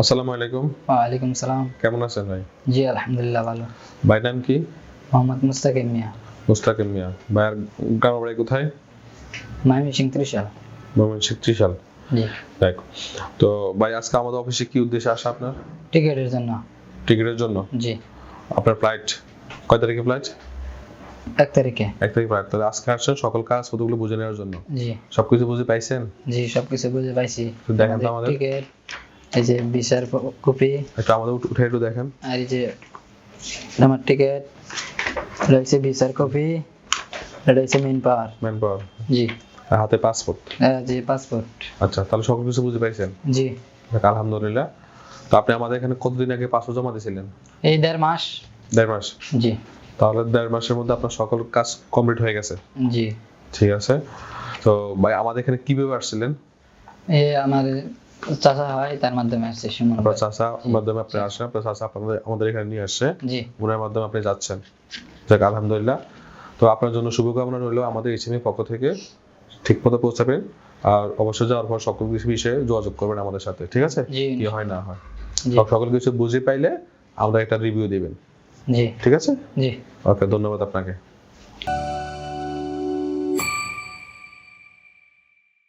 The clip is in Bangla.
আসসালামু আলাইকুম। ওয়ালাইকুম সালাম কেমন আছেন ভাই? জি আলহামদুলিল্লাহ ভালো। ভাই নাম কি? মোহাম্মদ মুস্তাকিম মিয়া। মুস্তাকিম মিয়া। ভাইয়ের গ্রাম বাড়ি কোথায়? মাইমি সিং ত্রিশাল। ময়মনসিংহ ত্রিশাল। জি। দেখ তো ভাই আজকে আমাদের অফিসে কি উদ্দেশ্যে আসা আপনার? টিকিটের জন্য। টিকিটের জন্য? জি। আপনার ফ্লাইট কয় তারিখে ফ্লাইট এক তারিখে। এক তারিখ ফ্লাইট তাহলে আজকে আসছেন সকল কাজ কতগুলো বুঝে নেওয়ার জন্য? জি। সবকিছু বুঝে পাইছেন? জি সবকিছু বুঝে পাইছি। তো দেখান তো আমাদের। টিকিট এই যে ভিসার কপি। আমাদের উঠে একটু দেখেন। আর এই যে আমার টিকিট ভিসার কপি এটা হচ্ছে মেন পাওয়ার ম্যান পাওয়ার জি। হাতে পাসপোর্ট জি পাসপোর্ট আচ্ছা তাহলে সকল কিছু বুঝে পাইছেন জি। আলহামদুলিল্লাহ। তো আপনি আমাদের এখানে কতদিন আগে পাসপোর্ট জমা দিয়েছিলেন? এই দেড় মাস। দেড় মাস? জি। তাহলে দেড় মাসের মধ্যে আপনার সকল কাজ কমপ্লিট হয়ে গেছে। জি। ঠিক আছে। তো ভাই আমাদের এখানে কীভাবে আসছিলেন? এই আমার চাচা হয় তার মাধ্যমে আসছে সুমন আপনার। চাচা মাধ্যমে আপনি আসেন আপনার চাচা আপনাদের আমাদের এখানে নিয়ে আসছে জি। ওনার মাধ্যমে আপনি যাচ্ছেন। যাক আলহামদুলিল্লাহ। তো আপনার জন্য শুভকামনা রইল আমাদের এইচএমের পক্ষ থেকে। ঠিক মতো পৌঁছাবেন। আর অবশ্যই যাওয়ার পর সকল কিছু বিষয়ে যোগাযোগ করবেন আমাদের সাথে ঠিক আছে? কি হয় না হয়। সকল কিছু বুঝে পাইলে আমরা একটা রিভিউ দিবেন। জি। ঠিক আছে? জি। ওকে ধন্যবাদ আপনাকে।